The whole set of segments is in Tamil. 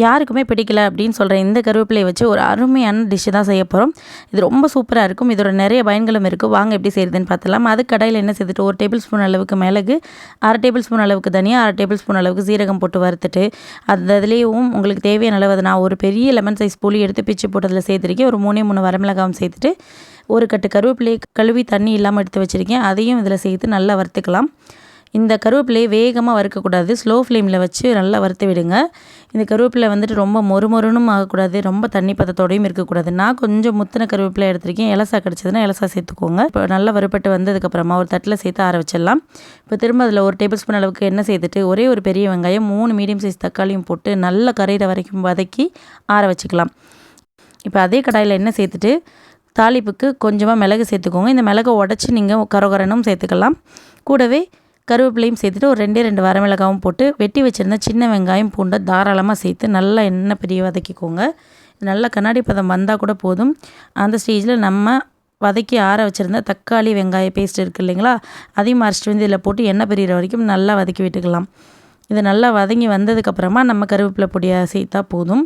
யாருக்குமே பிடிக்கல அப்படின்னு சொல்கிற இந்த கருவேப்பிலையை வச்சு ஒரு அருமையான டிஷ்ஷு தான் செய்ய போகிறோம் இது ரொம்ப சூப்பராக இருக்கும். இதோட நிறைய பயன்களும் இருக்குது வாங்க எப்படி செய்யுதுன்னு பார்த்துலாம் அது கடையில் என்ன செய்துட்டு ஒரு டேபிள் ஸ்பூன் அளவுக்கு மிளகு அரை டேபிள் ஸ்பூன் அளவுக்கு தனியாக அரை டேபிள் ஸ்பூன் அளவுக்கு சீரகம் போட்டு வறுத்துட்டு அது அதுலேயும் உங்களுக்கு தேவையான அளவு அதை நான் ஒரு பெரிய லெமன் சைஸ் புளி எடுத்து பிச்சு போட்டு அதில் சேர்த்துருக்கேன். ஒரு மூணே மூணு வரமிளகாவும் சேர்த்துட்டு ஒரு கட்டு கருவேப்பிலையை கழுவி தண்ணி இல்லாமல் எடுத்து வச்சுருக்கேன். அதையும் இதில் சேர்த்து நல்லா வறுத்துக்கலாம். இந்த கருவேப்பிலையை வேகமாக வறுக்கக்கூடாது. ஸ்லோ ஃப்ளேமில் வச்சு நல்லா வறுத்து விடுங்க. இந்த கருவேப்பிலை வந்துட்டு ரொம்ப மொறு மொறுனும் ஆகக்கூடாது. ரொம்ப தண்ணி பதத்தோடையும் இருக்கக்கூடாது. நான் கொஞ்சம் முத்தின கருவேப்பிலை எடுத்திருக்கேன். இலசா கிடச்சதுன்னா இலசா சேர்த்துக்கோங்க. இப்போ நல்லா வறுப்பட்டு வந்ததுக்கப்புறமா ஒரு தட்டில் சேர்த்து ஆற வச்சிடலாம். இப்போ திரும்ப அதில் ஒரு டேபிள் ஸ்பூன் அளவுக்கு எண்ணெய் சேர்த்துட்டு ஒரே ஒரு பெரிய வெங்காயம் மூணு மீடியம் சைஸ் தக்காளியும் போட்டு நல்லா கரையிற வரைக்கும் வதக்கி ஆற வச்சுக்கலாம். இப்போ அதே கடாயில் எண்ணெய் சேர்த்துட்டு தாளிப்புக்கு கொஞ்சமாக மிளகு சேர்த்துக்கோங்க. இந்த மிளகை உடச்சி நீங்கள் கரகரனும் சேர்த்துக்கலாம். கூடவே கருவேப்பிலையும் சேர்த்துட்டு ஒரு ரெண்டே ரெண்டு வரமிளகாவும் போட்டு வெட்டி வச்சுருந்த சின்ன வெங்காயம் பூண்டை தாராளமாக சேர்த்து நல்லா எண்ணெய் பெரிய வதக்கிக்கோங்க. நல்லா கண்ணாடி பதம் வந்தால் கூட போதும். அந்த ஸ்டேஜில் நம்ம வதக்கி ஆற வச்சுருந்த தக்காளி வெங்காய பேஸ்ட் இருக்குது இல்லைங்களா? அதையும் அரைச்சிட்டு வந்து இதில் போட்டு எண்ணெய் பிரிகிற வரைக்கும் நல்லா வதக்கி விட்டுக்கலாம். இது நல்லா வதங்கி வந்ததுக்கப்புறமா நம்ம கருவேப்பிலை பொடியை சேர்த்தா போதும்.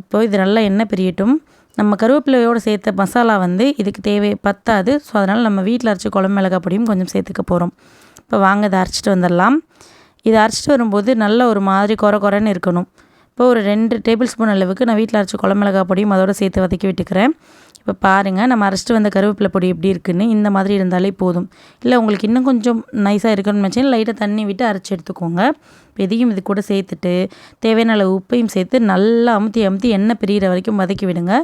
இப்போது இது நல்லா எண்ணெய் பிரியட்டும். நம்ம கருவேப்பிலையோடு சேர்த்த மசாலா வந்து இதுக்கு தேவை பத்தாது. ஸோ அதனால் நம்ம வீட்டில் அரைச்சி குழம்பு மிளகாய் பொடியும் கொஞ்சம் சேர்த்துக்க போகிறோம் இப்போ வாங்க இதை அரைச்சிட்டு வந்துடலாம். இதை அரைச்சிட்டு வரும்போது நல்ல ஒரு மாதிரி குறை குறைன்னு இருக்கணும். இப்போ ஒரு ரெண்டு டேபிள் ஸ்பூன் அளவுக்கு நான் வீட்டில் அரைச்ச குழம்பு மிளகாய் பொடியும் அதோட சேர்த்து வதக்கி விட்டுக்கிறேன். இப்போ பாருங்கள் நம்ம அரைச்சிட்டு வந்த கருவேப்பிலை பொடி எப்படி இருக்குன்னு இந்த மாதிரி இருந்தாலே போதும். இல்லை உங்களுக்கு இன்னும் கொஞ்சம் நைஸாக இருக்கணும்னு வச்சுன்னா லைட்டாக தண்ணி விட்டு அரைச்சி எடுத்துக்கோங்க. இதையும் இது கூட சேர்த்துட்டு தேவையான அளவு உப்பையும் சேர்த்து நல்லா அமுத்தி அமுத்தி எண்ணெய் பிரிகிற வரைக்கும் வதக்கி விடுங்க.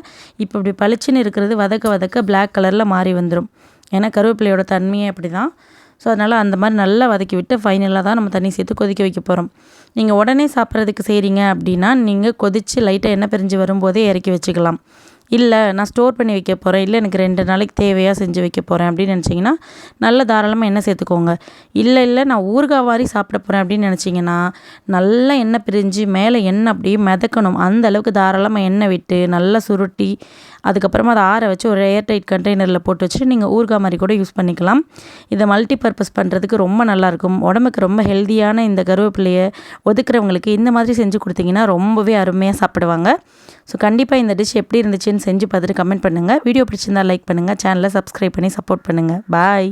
இப்போ இப்படி பளிச்சுன்னு இருக்கிறது வதக்க வதக்க பிளாக் கலரில் மாறி வந்துடும் ஏன்னா கருவேப்பிலையோட தன்மையே அப்படி தான் ஸோ அதனால் அந்த மாதிரி நல்லா வதக்கி விட்டு ஃபைனலாக தான் நம்ம தண்ணி சேர்த்து கொதிக்க வைக்க போகிறோம் நீங்கள் உடனே சாப்பிட்றதுக்கு செய்கிறீங்க அப்படின்னா நீங்கள் கொதித்து லைட்டாக எண்ணெய் பிரிஞ்சு வரும்போதே இறக்கி வச்சுக்கலாம். இல்லை நான் ஸ்டோர் பண்ணி வைக்க போகிறேன் இல்லை எனக்கு ரெண்டு நாளைக்கு தேவையாக செஞ்சு வைக்க போகிறேன் அப்படின்னு நினச்சிங்கன்னா நல்ல தாராளமாக எண்ணெய் சேர்த்துக்கோங்க. இல்லை இல்லை நான் ஊறுகாய் வாரி சாப்பிட போகிறேன் அப்படின்னு நினச்சிங்கன்னா நல்லா எண்ணெய் பிரிஞ்சு மேலே எண்ணெய் அப்படியே மிதக்கணும். அந்த அளவுக்கு தாராளமாக எண்ணெய் விட்டு நல்லா சுருட்டி அதுக்கப்புறமா அதை ஆற வச்சு ஒரு ஏர் டைட் கண்டெய்னரில் போட்டு வச்சுட்டு நீங்கள் ஊறுகாய் மாதிரி கூட யூஸ் பண்ணிக்கலாம். இதை மல்டி பர்பஸ் பண்ணுறதுக்கு ரொம்ப நல்லாயிருக்கும் உடம்புக்கு ரொம்ப ஹெல்த்தியான இந்த கருவேப்பிலையை ஒதுக்குறவங்களுக்கு இந்த மாதிரி செஞ்சு கொடுத்தீங்கன்னா ரொம்பவே அருமையாக சாப்பிடுவாங்க. ஸோ கண்டிப்பாக இந்த டிஷ் எப்படி இருந்துச்சுன்னு செஞ்சு பார்த்துட்டு கமெண்ட் பண்ணுங்கள் வீடியோ பிடிச்சிருந்தா லைக் பண்ணுங்கள் சேனலை சப்ஸ்கிரைப் பண்ணி சப்போர்ட் பண்ணுங்கள் பாய்